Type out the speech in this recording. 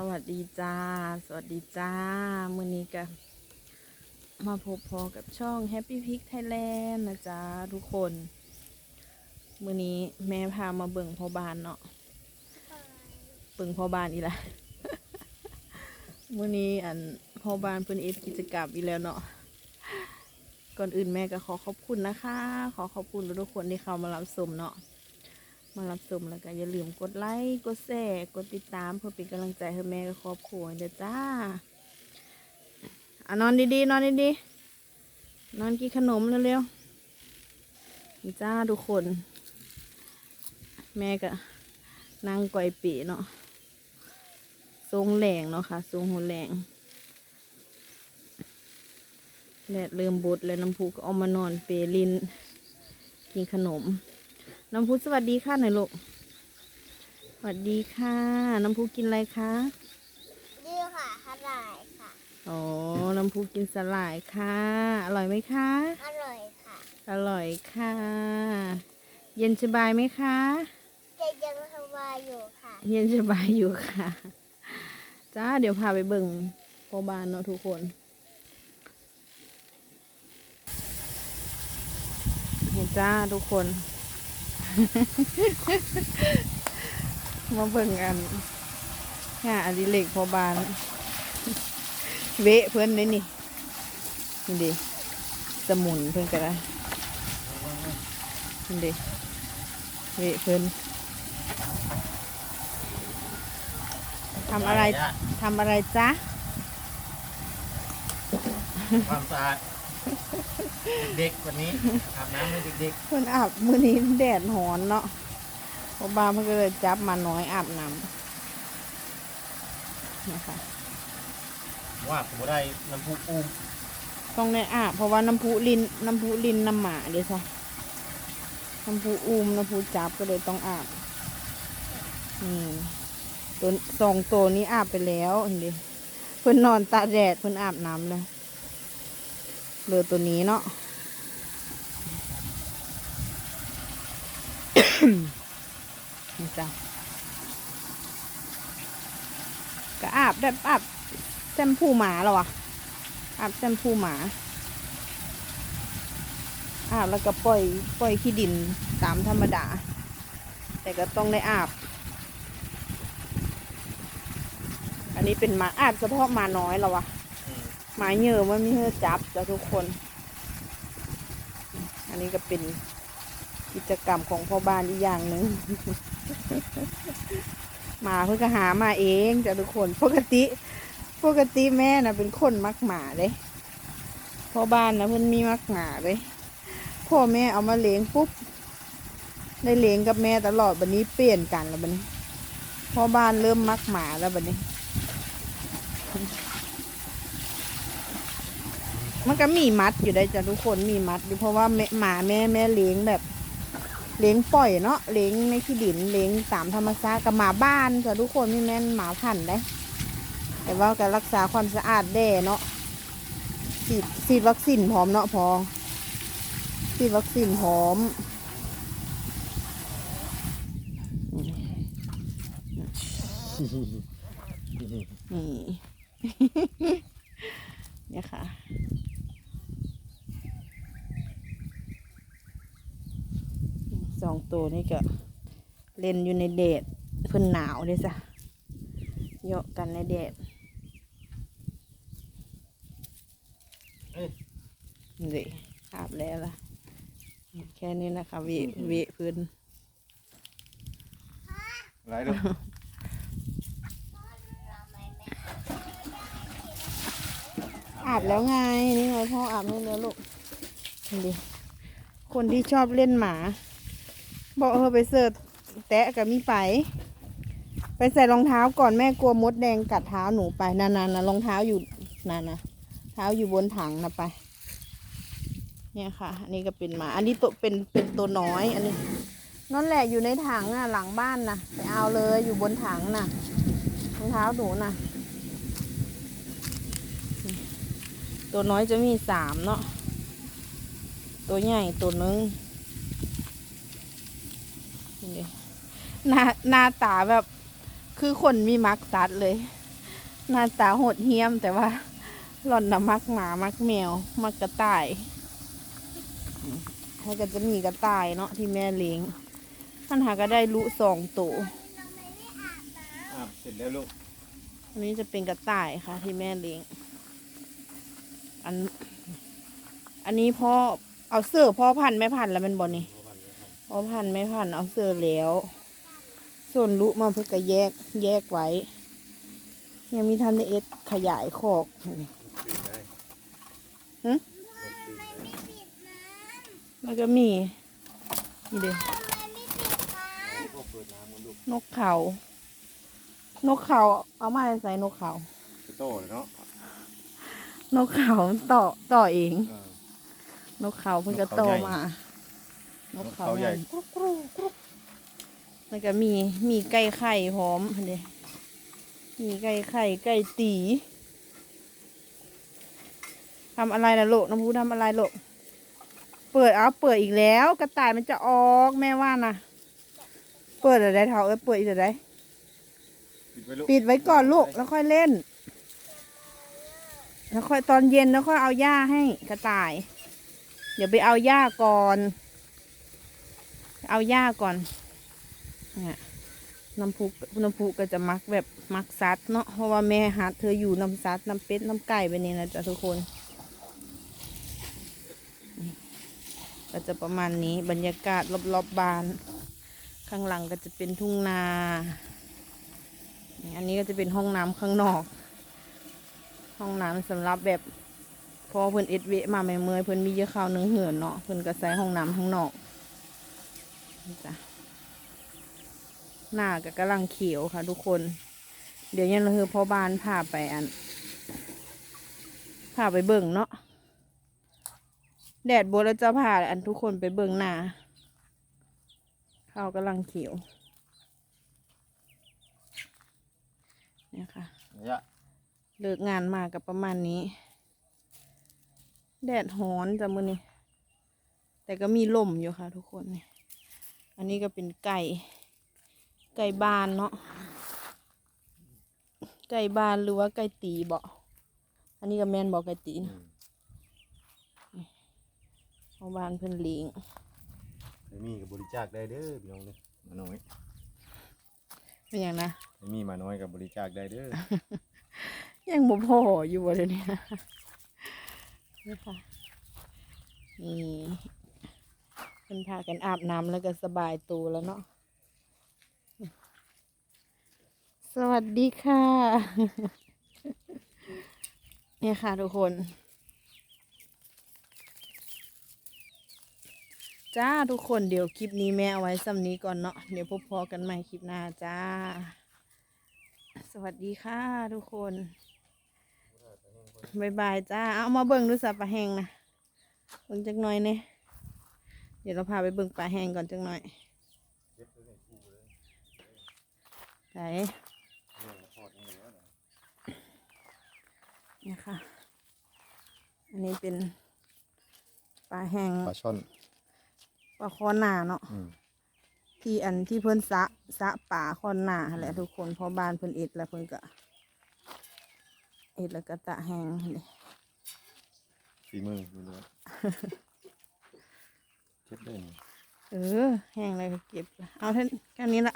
สวัสดีจ้า สวัสดีจ้า มื้อนี้ก็มาพบพอกับช่อง Happy Pick Thailand นะจ๊ะทุกคน มื้อนี้แม่พามาเบิ่งพอบานเนาะเบิ่งพอบานอีละมื้อนี้อันพอบานเพิ่อนเอ็ดกิจกรรมอีแล้วเนาะก่อนอื่นแม่ก็ขอขอบคุณนะคะ ขอขอบคุณทุกคนที่เข้ามารับชมเนาะ มารับชมแล้วก็อย่าลืมกดไลค์กดแชร์กดติดตามเพื่อเป็นกำลังใจให้แม่กับครอบครัวเด้อจ้าอะนอนดีๆนอนดีๆนอนกินขนมเร็วๆจ้าทุกคน แม่ก็นั่งก่อยปีเนาะทรงแหลงเนาะค่ะทรงหัวแหลงแดดเริ่มบดแล้วน้ำพุก็เอามานอนเปลินกินขนม น้ำพุสวัสดีค่ะหน่อยลูกสวัสดีค่ะ น้ำพุกินอะไรคะนี่ค่ะขนายค่ะอ๋อน้ำพุกินสลายค่ะ อร่อยไหมคะ อร่อยค่ะ อร่อยค่ะ เย็นสบายไหมคะเจยังสบายอยู่ค่ะ เย็นสบายอยู่ค่ะจ้าเดี๋ยวพาไปเบิ่งพ่อบ้านเนาะทุกคนเห็นจ้าทุกคน มาเบิ่งกันงานอดิเรกพ่อบ้าน เวะเพื่อนเลยนี่นี่ดิสมุนเพื่อนก็ได้นี่ดิเวะเพื่อนทำอะไรทำอะไรจ๊ะความสะอาด เด็กๆวันนี้อาบน้ำให้เด็กเพิ่นอาบมื้อนี้แดดหอนเนาะพ่อบ้านเพิ่นก็เลยจับมาน้อยอาบน้ำนะคะ ๆว่าผมได้น้ำพุอุ้มต้องได้อาบเพราะว่าน้ำพุลินน้ำพุลินน้ำหมาเดี๋ยวซะน้ำพุอุ้มน้ำพุจับก็เลยต้องอาบนี่ตัวสองตัวนี้อาบไปแล้วอันนี้เพิ่นนอนตากแดดเพิ่นอาบน้ำเลย เหลือตัวนี้เนาะนี่จ้ะก็อาบแบบอาบแชมพูหมาแล้วะอาบแชมพูหมา อาบแล้วก็ปล่อยปล่อยขี้ดินตามธรรมดา แต่ก็ต้องได้อาบ อันนี้เป็นหมาอาบเฉพาะหมาน้อยแล้ววะ อืมหมาเหยื่อมันมีเหือจับจ้ะทุกคน อันนี้ก็เป็นกิจกรรมของพ่อบ้านอีกอย่างหนึ่งหมาเพื่อก็หามาเองจ้ะทุกคน ปกติปกติแม่น่ะเป็นคนมักหมาเลยพ่อบ้านนะเพิ่นมีมักหมาเลยพ่อแม่เอามาเลี้ยงปุ๊บได้เลี้ยงกับแม่ตลอดบันนี้เปลี่ยนกันแล้วบันนี้พ่อบ้านเริ่มมักหมาแล้วบันนี้ มันก็มีมัดอยู่ได้จ้ะทุกคนมีมัดอยู่เพราะว่าแม่หมาแม่แม่เลี้ยงแบบเลี้ยงปล่อยเนาะเลี้ยงในที่ดินเลี้ยงตามธรรมชาติกับหมาบ้านจ้ะทุกคนไม่แม่นหมาพันธุ์ได้ แต่ว่าการรักษาความสะอาดแด่เนาะฉีดฉีดวัคซีนพร้อมเนาะพอฉีดวัคซีนพร้อมนี่ เนี่ยค่ะ ส องตัวนี่ก็เล่นอยู่ในแดดเพิ่นหนาวเลยจ้ะเหยาะกันในแดดเอ้ยนี่อาบแล้วล่ะ แค่นี้นะคะเวเวพื้นอะไรลูกอาบแล้วไง นี่ไงพ่ออาบให้แล้วลูกนี่ดิคนที่ชอบเล่นหมา บอกเออไปเสิร์ฟแตะกับมีไป ไปใส่รองเท้าก่อนแม่กลัวมดแดงกัดเท้าหนูไปนานๆนะรองเท้าอยู่นานนะเท้าอยู่บนถังนะไป เนี่ยค่ะ อันนี้ก็เป็นหมา อันนี้ตัวเป็นเป็นตัวน้อยอันนี้นั่นแหละอยู่ในถังอะหลังบ้านนะไปเอาเลยอยู่บนถังนะรองเท้าหนูนะตัวน้อยจะมีสามเนาะตัวใหญ่ตัวนึงนี่ดิ หน้าหน้าตาแบบคือคนมีมักสัตว์เลย หน้าตาโหดเหี้ยมแต่ว่า หล่อนนะมักหมามักแมว มักกระต่ายอืมให้ก็จะมีกระต่ายเนาะที่แม่เลี้ยงท่านหาก็ได้ลุสองตัวอาบเสร็จแล้วลูกอันนี้จะเป็นกระต่ายค่ะ ที่แม่เลี้ยงอัน อันนี้พ่อเอาเสื้อพ่อพันธุ์แม่พันธุ์แล้วแมันบอนี่พ่อพันธุ์แม่พันธุ์เอาเสื้อแล้ว ส่วนลุมาเพื่อก็แยกแยกไว้ ยังมีทันได้เอ็ดขยายคอกนี่ตื่นได้หึแล้วก็มีนี่เด้ก็เปิดน้ำมันลูกนกเขา นกเขา เอามาใส่นกเขาไปโต้เลยเนาะ นกเขาต่อต่อเองเออนกเขาเพิ่งจะนกเขาโตใหญ่มานกเขานกเขาใหญ่กรุกกรุกกรุก แล้วก็มีมีไก่ไข่พร้อมอันเดมีไก่ไข่ไก่ตีทำอะไรนะลูกน้ำพูทำอะไรลูกเปิดเอาเปิดอีกแล้ว กระต่ายมันจะออกแม่ว่านะเปิดอะไรเท่าเอ้ยเปิดอีกอะไรปิดไว้ลูกปิดไว้ก่อนลูกแล้วค่อยเล่น แล้วค่อยตอนเย็นแล้วค่อยเอาหญ้าให้กระต่าย เดี๋ยวไปเอาหญ้าก่อน เอาหญ้าก่อน เนี่ยน้ำพุน้ำพุก็จะมักแบบมักซัดเนาะเพราะว่าแม่หัดเธออยู่น้ำซัดน้ำเป็ดน้ำไก่ไปนี่นะจ๊ะทุกคน ก็จะประมาณนี้บรรยากาศรอบๆบบาน ข้างหลังก็จะเป็นทุ่งนา อันนี้ก็จะเป็นห้องน้ำข้างนอก ห้องน้ำสำหรับแบบพอเพิ่นเอ็ดเวะมาใหม่เมื่อยเพิ่นมีเยอะข้าวหนึ่งเหือนเนาะเพิ่นก็ใส่ห้องน้ำข้างนอกนี่จ้ะ หน้าก็กำลังเขียวค่ะ ทุกคน เดี๋ยวยังเราคือพ่อบ้านพาไปอันพาไปเบิ่งเนาะแดดบดแล้วจะพาอันทุกคนไปเบิ่งหน้าข้าวกำลังเขียวเนี่ยค่ะเนี่ยเลิกงานมากับประมาณนี้ แดดฮ้อนจ้ะมื้อนี้แต่ก็มีลมอยู่ค่ะ ทุกคนนี่อันนี้ก็เป็นไก่ ไก่บานเนาะไก่บานหรือว่าไก่ตีบ่อันนี้ก็แม่นบอกไก่ตีอืนะมเอาบานเพิ่นเลี้ยงไอ้มีกับบริจาคได้เด้อพี่น้องเด้อมาน้อยเป็นอย่างนะไอ้มีมาน้อยกับบริจาคได้เด้อ ยังบ่พออยู่บ่เดี๋ยวนี้นะนี่ค่ะนี่เพิ่นพากันอาบน้ำแล้วก็สบายตัวแล้วเนาะ สวัสดีค่ะ เนี่ยค่ะทุกคน จ้าทุกคนเดี๋ยวคลิปนี้แม่เอาไว้ซ้ำนี้ก่อนเนาะเดี๋ยวพบพอกันใหม่คลิปหน้าจ้า สวัสดีค่ะทุกคนบายบายจ้า เอามาเบิ่งดูสับปลาแห้งนะเบิ่งจักหน่อยเนี่ยเดี๋ยวเราพาไปเบิ่งปลาแห้งก่อนจักหน่อยไหนเนี่ยค่ะอันนี้เป็นปลาแห้งปลาช่อนปลาคอหนาเนาะอืม ที่อันที่เพิ่นสะสะป่าคอนหนาหั่นแหละทุกคนเพอบ้านเพิ่นเอ็ดแล้วเพิ่นก็เอ็ดแล้วก็ตะแห้งหั่นเลยฝีมือล้วนๆเก็บได้นี่เออแห้งเลยก็เก็บละเอาเท่าแค่นี้ละ